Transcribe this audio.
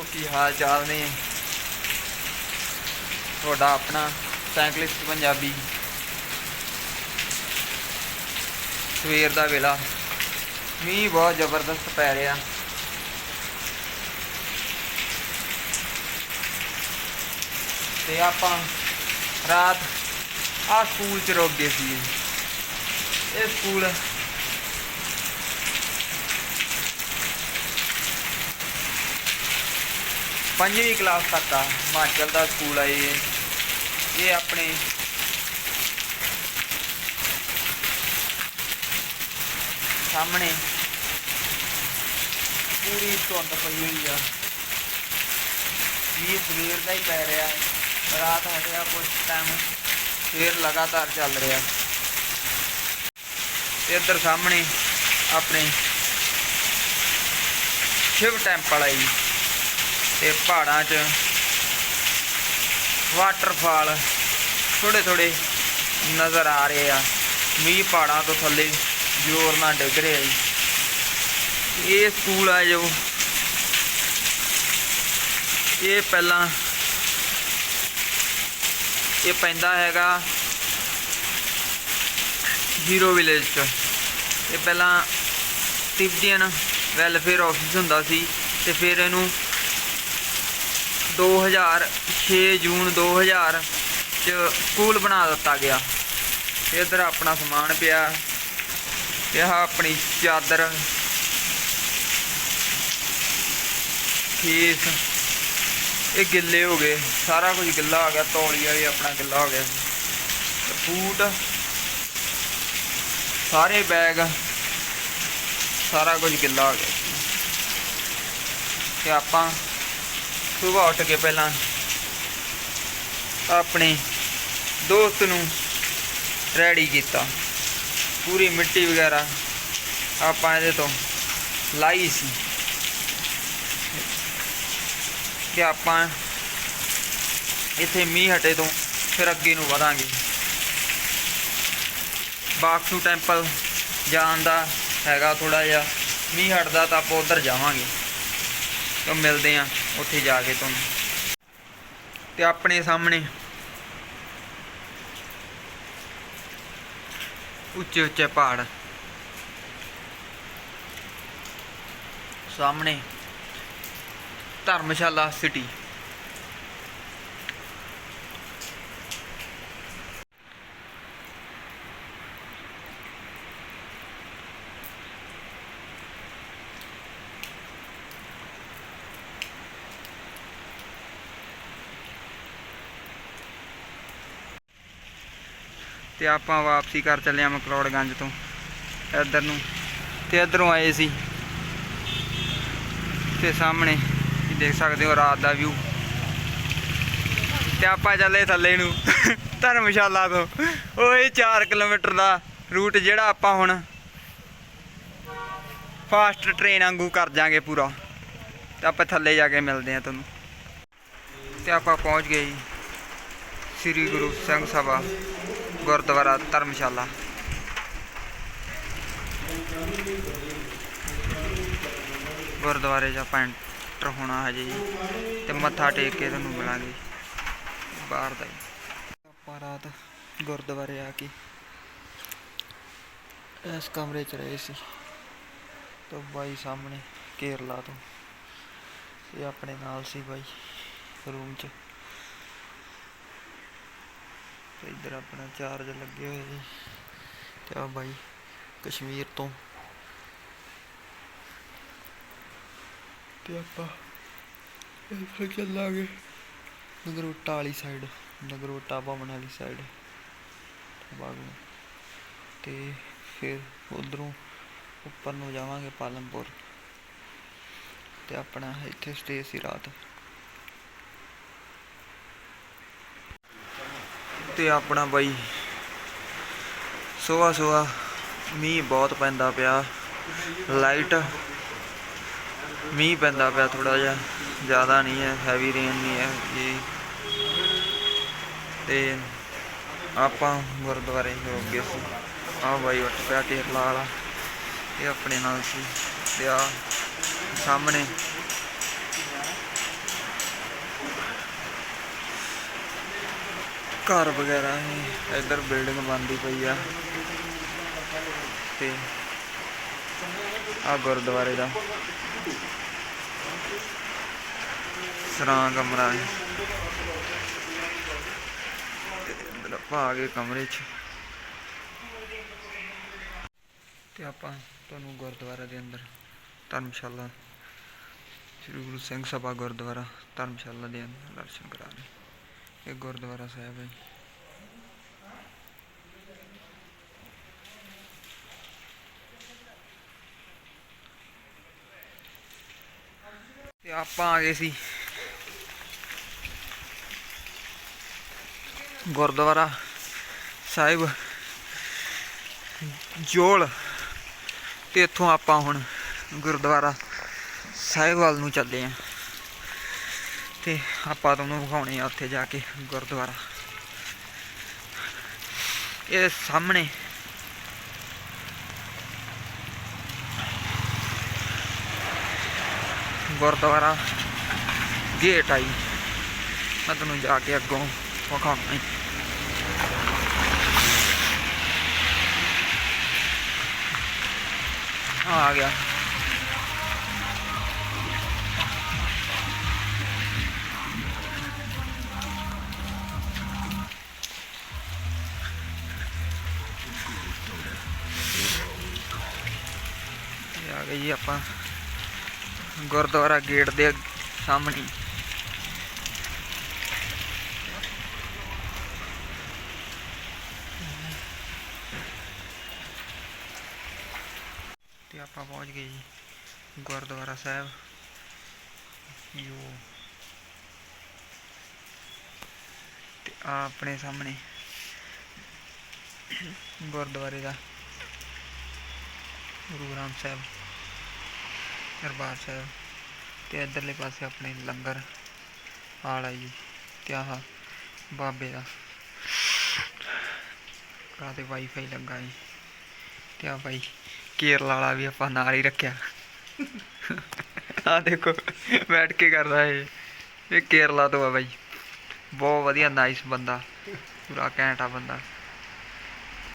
ਦੋਸਤੋ ਕੀ ਹਾਲ ਚਾਲ ਨੇ। ਤੁਹਾਡਾ ਆਪਣਾ ਸਾਈਕਲਿਸਟ ਪੰਜਾਬੀ। ਸਵੇਰ ਦਾ ਵੇਲਾ। ਮੀਂਹ ਬਹੁਤ ਜ਼ਬਰਦਸਤ ਪੈ ਰਿਹਾ। ਤੇ ਆਪਾਂ ਰਾਤ ਆ ਸਕੂਲ ਚ ਰੁਕ ਗਏ ਸੀ। ਇਹ ਸਕੂਲ ਪੰਜਵੀਂ ਕਲਾਸ ਤੱਕ ਆ, ਹਿਮਾਚਲ ਦਾ ਸਕੂਲ ਆ ਇਹ। ਇਹ ਆਪਣੇ ਸਾਹਮਣੇ ਪੂਰੀ ਧੁੰਦ ਪਈ ਹੋਈ ਆ। ਮੀਂਹ ਸਵੇਰ ਦਾ ਹੀ ਪੈ ਰਿਹਾ ਹੈ। ਰਾਤ ਹਟਿਆ ਕੁਝ ਟਾਈਮ ਫੇਰ ਲਗਾਤਾਰ ਚੱਲ ਰਿਹਾ। ਇੱਧਰ ਸਾਹਮਣੇ ਆਪਣੇ ਸ਼ਿਵ ਟੈਂਪਲ ਆਈ ਤੇ ਪਹਾੜਾਂ 'ਚ ਵਾਟਰਫਾਲ ਥੋੜੇ ਥੋੜੇ ਨਜ਼ਰ ਆ ਰਹੇ ਆ। ਮੀਂਹ ਪਹਾੜਾਂ ਤੋਂ ਥੱਲੇ ਜ਼ੋਰ ਨਾਲ ਡਿੱਗ ਰਿਹਾ ਜੀ। ਇਹ ਸਕੂਲ ਆ ਜੋ। ਇਹ ਪਹਿਲਾਂ ਇਹ ਪੈਂਦਾ ਹੈਗਾ ਹੀਰੋ ਵਿਲੇਜ 'ਚ। ਇਹ ਪਹਿਲਾਂ ਤਿਬਤੀਅਨ ਵੈਲਫੇਅਰ ਆਫਿਸ ਹੁੰਦਾ ਸੀ ਤੇ ਫਿਰ ਇਹਨੂੰ 2006 ਜੂਨ 2000 ਚ ਸਕੂਲ ਬਣਾ ਦਿੱਤਾ ਗਿਆ ਇਧਰ ਆਪਣਾ ਸਮਾਨ ਪਿਆ ਤੇ ਆਹ ਆਪਣੀ ਚਾਦਰ ਖੀਸ ਇਹ ਗਿੱਲੇ ਹੋ ਗਏ ਸਾਰਾ ਕੁਝ ਗਿੱਲਾ ਹੋ ਗਿਆ ਤੌਲੀਆ ਵੀ ਆਪਣਾ ਗਿੱਲਾ ਹੋ ਗਿਆ ਤੇ ਬੂਟ ਸਾਰੇ ਬੈਗ ਸਾਰਾ ਕੁਝ ਗਿੱਲਾ ਹੋ ਗਿਆ ਤੇ ਆਪਾਂ ਸੁਬਾਹ ਉੱਠ ਕੇ ਪਹਿਲਾਂ ਆਪਣੇ ਦੋਸਤ ਨੂੰ ਰੈਡੀ ਕੀਤਾ। ਪੂਰੀ ਮਿੱਟੀ ਵਗੈਰਾ ਆਪਾਂ ਇਹਦੇ ਤੋਂ ਲਾਈ ਸੀ। ਕਿ ਆਪਾਂ ਇੱਥੇ ਮੀਂਹ ਹਟੇ ਤੋਂ ਫਿਰ ਅੱਗੇ ਨੂੰ ਵਧਾਂਗੇ। ਬਾਕਸੂ ਟੈਂਪਲ ਜਾਣ ਦਾ ਹੈਗਾ ਥੋੜਾ ਜਿਹਾ। ਮੀਂਹ ਹਟਦਾ ਤਾਂ ਆਪਾਂ ਉਧਰ ਜਾਵਾਂਗੇ। ਤਾਂ ਮਿਲਦੇ ਆ ਉੱਥੇ ਜਾ ਕੇ ਤੁਹਾਨੂੰ ਤੇ ਆਪਣੇ ਸਾਹਮਣੇ ਉੱਚੇ ਉੱਚੇ ਪਹਾੜ। ਸਾਹਮਣੇ ਧਰਮਸ਼ਾਲਾ ਸਿਟੀ ਤੇ ਆਪਾਂ ਵਾਪਸੀ ਕਰ ਚੱਲੇ ਆ ਮਕਰੋੜਗੰਜ ਤੋਂ, ਇੱਧਰ ਨੂੰ। ਤੇ ਇੱਧਰੋਂ ਆਏ ਸੀ। ਤੇ ਸਾਹਮਣੇ ਦੇਖ ਸਕਦੇ ਹੋ ਰਾਤ ਦਾ ਵਿਊ ਤੇ ਆਪਾਂ ਚੱਲੇ ਥੱਲੇ ਨੂੰ, ਧਰਮਸ਼ਾਲਾ ਤੋਂ। ਉਹ ਇਹ 4 ਕਿਲੋਮੀਟਰ ਦਾ ਰੂਟ ਜਿਹੜਾ ਆਪਾਂ ਹੁਣ ਫਾਸਟ ਟ੍ਰੇਨ ਵਾਂਗੂ ਕਰ ਜਾਾਂਗੇ ਪੂਰਾ। ਤੇ ਆਪਾਂ ਥੱਲੇ ਜਾ ਕੇ ਮਿਲਦੇ ਆ ਤੁਹਾਨੂੰ। ਤੇ ਆਪਾਂ ਪਹੁੰਚ ਗਏ ਜੀ। ਸ੍ਰੀ ਗੁਰੂ ਸਿੰਘ ਸਭਾ ਗੁਰਦੁਆਰਾ ਧਰਮਸ਼ਾਲਾ। ਗੁਰਦੁਆਰੇ 'ਚ ਆਪਾਂ ਐਂਟਰ ਹੋਣਾ ਹਜੇ ਜੀ ਤੇ ਮੱਥਾ ਟੇਕ ਕੇ ਤੁਹਾਨੂੰ ਮਿਲਾਂਗੇ ਬਾਹਰ ਦਾ ਆਪਾਂ ਰਾਤ ਗੁਰਦੁਆਰੇ ਆ ਕੇ ਇਸ ਕਮਰੇ 'ਚ ਰਹੇ ਸੀ ਤਾਂ ਬਾਈ ਸਾਹਮਣੇ ਕੇਰਲਾ ਤੋਂ। ਇਹ ਆਪਣੇ ਨਾਲ ਸੀ ਬਾਈ, ਰੂਮ 'ਚ ਤੇ ਇੱਧਰ ਆਪਣਾ ਚਾਰਜ ਲੱਗੇ ਹੋਏ ਜੀ। ਤੇ ਆ ਬਾਈ, ਕਸ਼ਮੀਰ ਤੋਂ। ਤੇ ਆਪਾਂ ਇੱਥੇ ਚੱਲਾਂਗੇ। ਨਗਰੋਟਾ ਵਾਲੀ ਸਾਈਡ ਨਗਰੋਟਾ ਭਵਨ ਵਾਲੀ ਸਾਈਡ ਬਾਗੂ ਤੇ ਫਿਰ ਉਧਰੋਂ ਉੱਪਰ ਨੂੰ ਜਾਵਾਂਗੇ ਪਾਲਮਪੁਰ ਤੇ ਆਪਣਾ ਇੱਥੇ ਸਟੇ ਸੀ ਰਾਤ। ਤੇ ਆਪਣਾ ਬਾਈ ਸੋਆ ਸੋਆ ਮੀਂਹ ਬਹੁਤ ਪੈਂਦਾ ਪਿਆ, ਲਾਈਟ ਮੀਂਹ ਪੈਂਦਾ ਪਿਆ ਥੋੜਾ ਜਿਹਾ, ਜ਼ਿਆਦਾ ਨਹੀਂ ਹੈ ਹੈਵੀ ਰੇਨ ਨਹੀਂ ਹੈ ਜੀ। ਤੇ ਆਪਾਂ ਗੁਰਦੁਆਰੇ ਰੁਕ ਗਏ ਸੀ। ਆ ਬਾਈ ਉੱਠ ਪਿਆ ਕੇਰਲਾ ਵਾਲਾ, ਇਹ ਆਪਣੇ ਨਾਲ ਸੀ। ਤੇ ਆ ਸਾਹਮਣੇ ਘਰ ਵਗੈਰਾ ਹੈ ਇੱਧਰ ਬਿਲਡਿੰਗ ਬਣਦੀ ਪਈ ਆ ਤੇ ਆ ਗੁਰਦੁਆਰੇ ਦਾ ਸਰਾਂ ਕਮਰਾ ਹੈ ਤੇ ਇੱਧਰ ਆਪਾਂ ਆ ਗਏ ਕਮਰੇ 'ਚ ਤੇ ਆਪਾਂ ਤੁਹਾਨੂੰ ਗੁਰਦੁਆਰਾ ਦੇ ਅੰਦਰ ਧਰਮਸ਼ਾਲਾ ਸ੍ਰੀ ਗੁਰੂ ਸਿੰਘ ਸਭਾ ਗੁਰਦੁਆਰਾ ਧਰਮਸ਼ਾਲਾ ਦੇ ਅੰਦਰ ਦਰਸ਼ਨ ਕਰਾ ਰਹੇ ਇਹ ਗੁਰਦੁਆਰਾ ਸਾਹਿਬ ਹੈ ਤੇ ਆਪਾਂ ਆ ਗਏ ਸੀ ਗੁਰਦੁਆਰਾ ਸਾਹਿਬ ਜੋਲ ਤੇ ਇੱਥੋਂ ਆਪਾਂ ਹੁਣ ਗੁਰਦੁਆਰਾ ਸਾਹਿਬ ਵੱਲ ਨੂੰ ਚੱਲੇ ਆਂ ਤੇ ਆਪਾਂ ਤੁਹਾਨੂੰ ਵਿਖਾਉਣੇ ਆ ਉੱਥੇ ਜਾ ਕੇ ਗੁਰਦੁਆਰਾ। ਇਹ ਸਾਹਮਣੇ ਗੁਰਦੁਆਰਾ ਗੇਟ ਆਈ। ਮੈਂ ਤੁਹਾਨੂੰ ਜਾ ਕੇ ਅੱਗੋਂ ਵਿਖਾਉਣਾ ਈ। ਆ ਗਿਆ। ਆ ਗਏ ਜੀ ਆਪਾਂ। ਗੁਰਦੁਆਰਾ ਗੇਟ ਦੇ ਸਾਹਮਣੇ। ਹੀ। ਤੇ ਆਪਾਂ ਪਹੁੰਚ ਗਏ ਜੀ, ਗੁਰਦੁਆਰਾ ਸਾਹਿਬ। ਯੋ ਤੇ ਆ ਆਪਣੇ ਸਾਹਮਣੇ ਗੁਰਦੁਆਰੇ ਦਾ ਗੁਰੂ ਗ੍ਰੰਥ ਸਾਹਿਬ। ਦਰਬਾਰ ਸਾਹਿਬ ਤੇ ਇਧਰਲੇ ਪਾਸੇ ਆਪਣੇ ਲੰਗਰ ਆਲਾ ਜੀ। ਤੇ ਆਹ ਬਾਬੇ ਦਾ। ਰਾਤੇ ਵਾਈਫਾਈ ਲੱਗਾ ਜੀ। ਤੇ ਆ ਬਾਈ? ਕੇਰਲਾ ਵਾਲਾ ਵੀ ਆਪਾਂ ਨਾਲ ਹੀ ਰੱਖਿਆ। ਆ ਦੇਖੋ, ਬੈਠ ਕੇ ਕਰਦਾ ਇਹ। ਇਹ ਕੇਰਲਾ ਤੋਂ ਆ ਬਾਈ। ਬਹੁਤ ਵਧੀਆ ਨਾਈਸ ਬੰਦਾ। ਪੂਰਾ ਘੈਂਟਾ ਬੰਦਾ।